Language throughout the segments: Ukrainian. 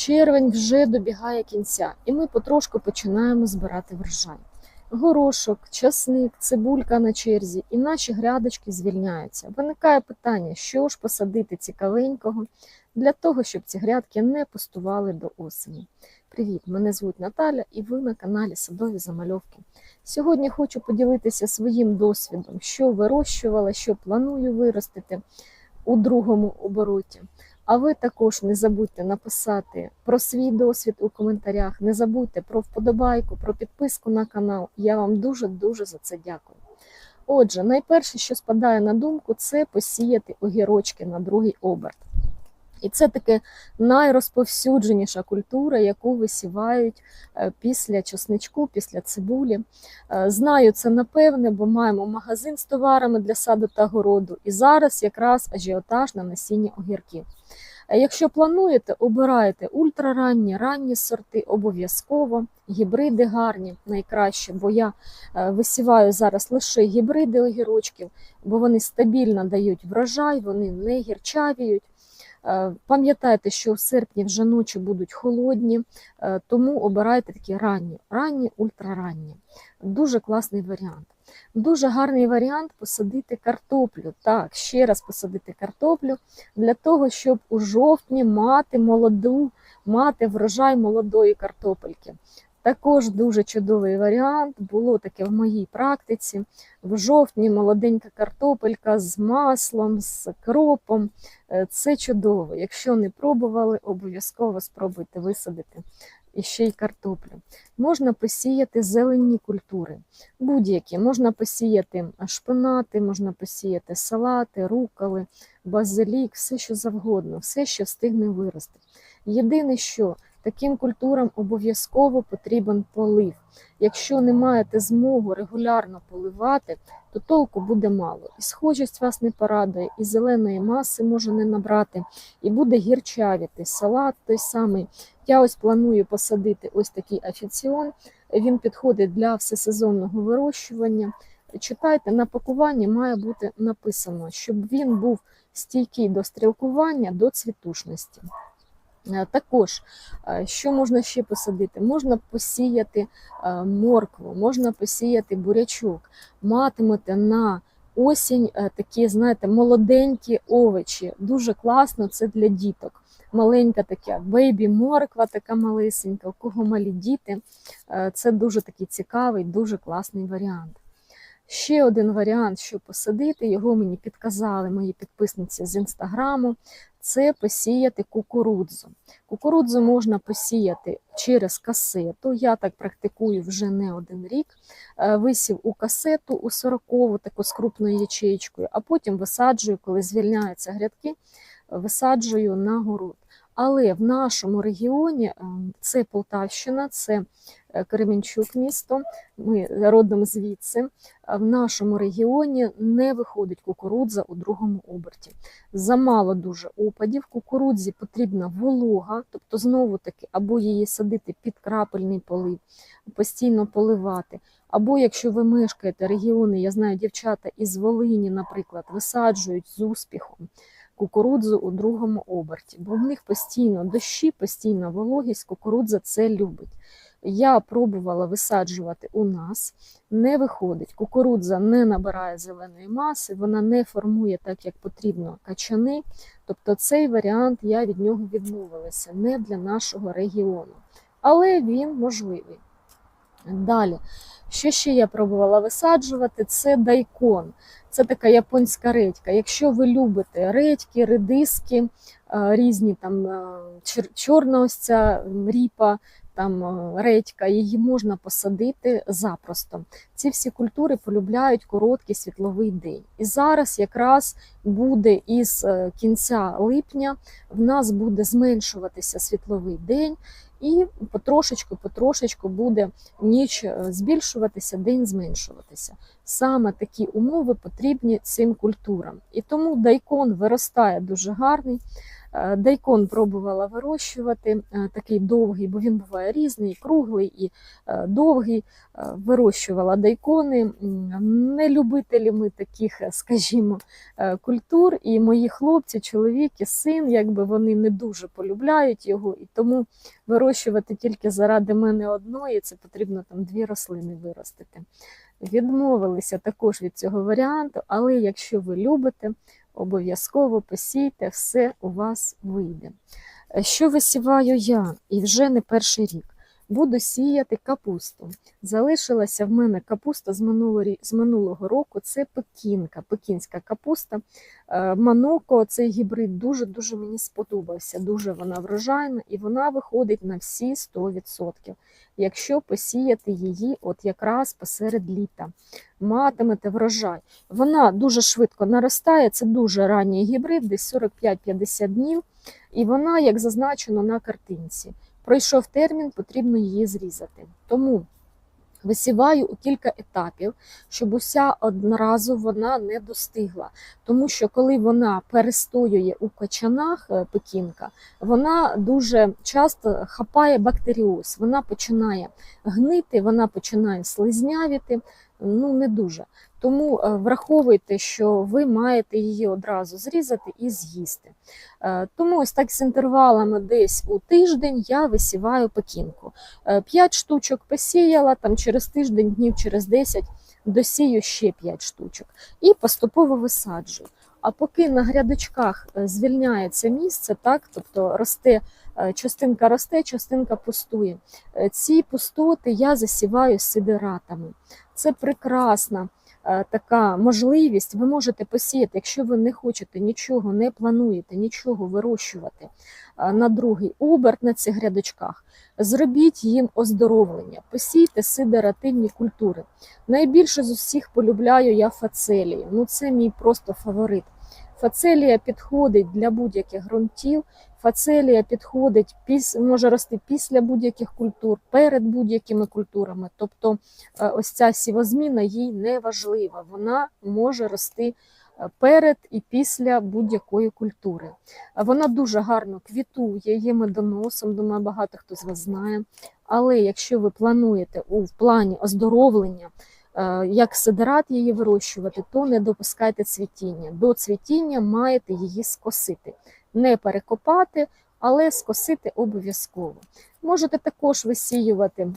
Червень вже добігає кінця, і ми потрошку починаємо збирати врожай. Горошок, часник, цибулька на черзі, і наші грядочки звільняються. Виникає питання, що ж посадити цікавенького для того, щоб ці грядки не пустували до осені. Привіт! Мене звуть Наталя, і ви на каналі Садові Замальовки. Сьогодні хочу поділитися своїм досвідом, що вирощувала, що планую виростити у другому обороті. А ви також не забудьте написати про свій досвід у коментарях. Не забудьте про вподобайку, про підписку на канал. Я вам дуже-дуже за це дякую. Отже, найперше, що спадає на думку, це посіяти огірочки на другий оберт. І це таке найрозповсюдженіша культура, яку висівають е, після чесничку, після цибулі. Е, Знаю це напевне, бо маємо магазин з товарами для саду та городу. І зараз якраз ажіотаж на насіння огірків. Е, Якщо плануєте, обирайте ультраранні, ранні сорти обов'язково, гібриди гарні, найкраще, бо я висіваю зараз лише гібриди огірочків, бо вони стабільно дають врожай, вони не гірчавіють. Е, Пам'ятайте, що в серпні вже ночі будуть холодні, е, тому обирайте такі ранні, ранні, ультраранні. Дуже класний варіант. Дуже гарний варіант посадити картоплю. Так, ще раз посадити картоплю для того, щоб у жовтні мати молоду, мати врожай молодої картопельки. Також дуже чудовий варіант. Було таке в моїй практиці. В жовтні молоденька картопелька з маслом, з кропом. Е, Це чудово. Якщо не пробували, обов'язково спробуйте висадити і ще й картоплю. Можна посіяти зелені культури, будь-які. Можна посіяти шпинати, можна посіяти салати, руколи, базилік, все що завгодно, все, що встигне вирости. Єдине, що таким культурам обов'язково потрібен полив. Якщо не маєте змогу регулярно поливати, то толку буде мало. І схожість вас не порадує, і зеленої маси може не набрати, і буде гірчавіти. Салат той самий. Я ось планую посадити ось такий афіціон. Він підходить для всесезонного вирощування. Читайте, на пакуванні має бути написано, щоб він був стійкий до стрілкування, до цвітушності. Е, Також, е, що можна ще посадити? Можна посіяти е, моркву, можна посіяти бурячок, матимете на осінь такі, знаєте, молоденькі овочі. Дуже класно це для діток. Маленька така бейбі морква, така малесенька, у кого малі діти. Це дуже такий цікавий, дуже класний варіант. Ще один варіант, що посадити, його мені підказали мої підписниці з інстаграму. Це посіяти кукурудзу. Кукурудзу можна посіяти через касету. Я так практикую вже не один рік. Е, Висів у касету у 40-ву, таку з крупною ячеєчкою, а потім висаджую, коли звільняються грядки, висаджую на город. Але в нашому регіоні е, це Полтавщина, це Кременчук місто, ми родом звідси. В нашому регіоні не виходить кукурудза у другому оберті. Замало дуже опадів. Кукурудзі потрібна волога, тобто знову таки, або її садити під крапельний полив, постійно поливати. Або якщо ви мешкаєте регіони, я знаю, дівчата із Волині, наприклад, висаджують з успіхом кукурудзу у другому оберті, бо в них постійно дощі, постійна вологість, кукурудза це любить. Я пробувала висаджувати у нас, не виходить. Кукурудза не набирає зеленої маси, вона не формує так, як потрібно качани. Тобто цей варіант я від нього відмовилася не для нашого регіону. Але він можливий. Далі, що ще я пробувала висаджувати, це дайкон. Це така японська редька. Якщо ви любите редьки, редиски, е, різні там е, чорна ось ця ріпа, там е, редька, її можна посадити запросто. Ці всі культури полюбляють короткий світловий день. І зараз якраз буде із е, кінця липня в нас буде зменшуватися світловий день, і потрошечку, потрошечку буде ніч е, збільшуватися, день зменшуватися. Саме такі умови потрібні цим культурам. І тому дайкон виростає дуже гарний. Е, Дайкон пробувала вирощувати, е, такий довгий, бо він буває різний, круглий і е, довгий. Вирощувала дайкони. Не любителі ми таких, скажімо, культур. І мої хлопці, чоловік і син, якби вони не дуже полюбляють його, і тому вирощувати тільки заради мене одної, це потрібно там дві рослини виростити. Відмовилися також від цього варіанту, але якщо ви любите, обов'язково посійте, все у вас вийде. Е, Що висіваю я і вже не перший рік? Буду сіяти капусту. Залишилася в мене капуста з минулого, року. Це пекінка, пекінська капуста. Е, Маноко, цей гібрид дуже-дуже мені сподобався. Дуже вона врожайна і вона виходить на всі 100%. Якщо посіяти її от якраз посеред літа, матимете врожай. Вона дуже швидко наростає, це дуже ранній гібрид, десь 45-50 днів. І вона, як зазначено на картинці, пройшов термін, потрібно її зрізати. Тому висіваю у кілька етапів, щоб уся одразу вона не достигла. Тому що коли вона перестоює у качанах е, пекінка, вона дуже часто хапає бактеріоз, вона починає гнити, вона починає слизнявіти. Ну, не дуже. Тому е, враховуйте, що ви маєте її одразу зрізати і з'їсти. Е, Тому ось так з інтервалами десь у тиждень я висіваю пекінку. 5 штучок посіяла, там через тиждень, днів через 10 досію ще 5 штучок і поступово висаджую. А поки на грядочках е, звільняється місце, так, тобто росте, е, частинка росте, частинка пустує. Е, Ці пустоти я засіваю сидератами. Це прекрасна е, така можливість. Ви можете посіяти, якщо ви не хочете нічого, не плануєте нічого вирощувати е, на другий оберт на цих грядочках. Зробіть їм оздоровлення, посійте сидеративні культури. Найбільше з усіх полюбляю я фацелії. Ну це мій просто фаворит. Фацелія підходить для будь-яких ґрунтів. Фацелія підходить може рости після будь-яких культур, перед будь-якими культурами. Тобто е, ось ця сівозміна їй не важлива. Вона може рости е, перед і після будь-якої культури. Е, Вона дуже гарно квітує, є медоносом, думаю, багато хто з вас знає. Але якщо ви плануєте у плані оздоровлення, як сидерат її вирощувати, то не допускайте цвітіння. До цвітіння маєте її скосити. Не перекопати, але скосити обов'язково. Можете також висіювати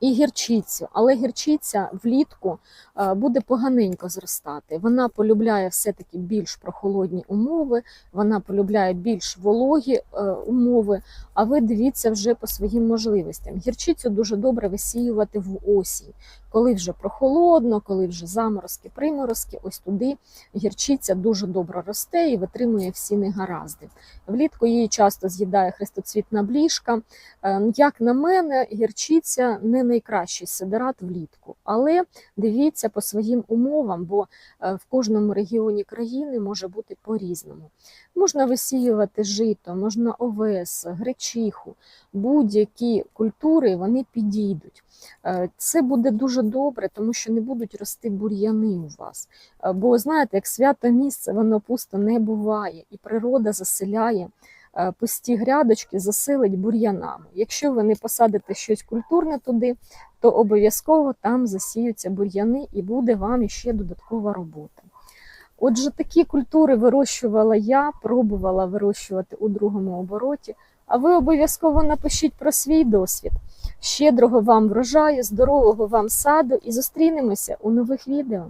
і гірчицю, але гірчиця влітку е, буде поганенько зростати. Вона полюбляє все-таки більш прохолодні умови, вона полюбляє більш вологі е, умови. А ви дивіться вже по своїм можливостям. Гірчицю дуже добре висіювати в осінь, коли вже прохолодно, коли вже заморозки, приморозки. Ось туди гірчиця дуже добре росте і витримує всі негаразди. Влітку її часто з'їдає хрестоцвітна бліжка. Е, Як на мене, гірчиця не найкращий сидерат влітку, але дивіться по своїм умовам, бо е, в кожному регіоні країни може бути по-різному. Можна висіювати жито, можна овес, гречиху, будь-які культури вони підійдуть. Е, Це буде дуже добре, тому що не будуть рости бур'яни у вас. Е, Бо знаєте, як свято місце, воно пусто не буває, і природа заселяє пусті грядочки, заселить бур'янами. Якщо ви не посадите щось культурне туди, то обов'язково там засіються бур'яни і буде вам іще додаткова робота. Отже, такі культури вирощувала я, пробувала вирощувати у другому обороті. А ви обов'язково напишіть про свій досвід. Щедрого вам врожаю, здорового вам саду і зустрінемося у нових відео.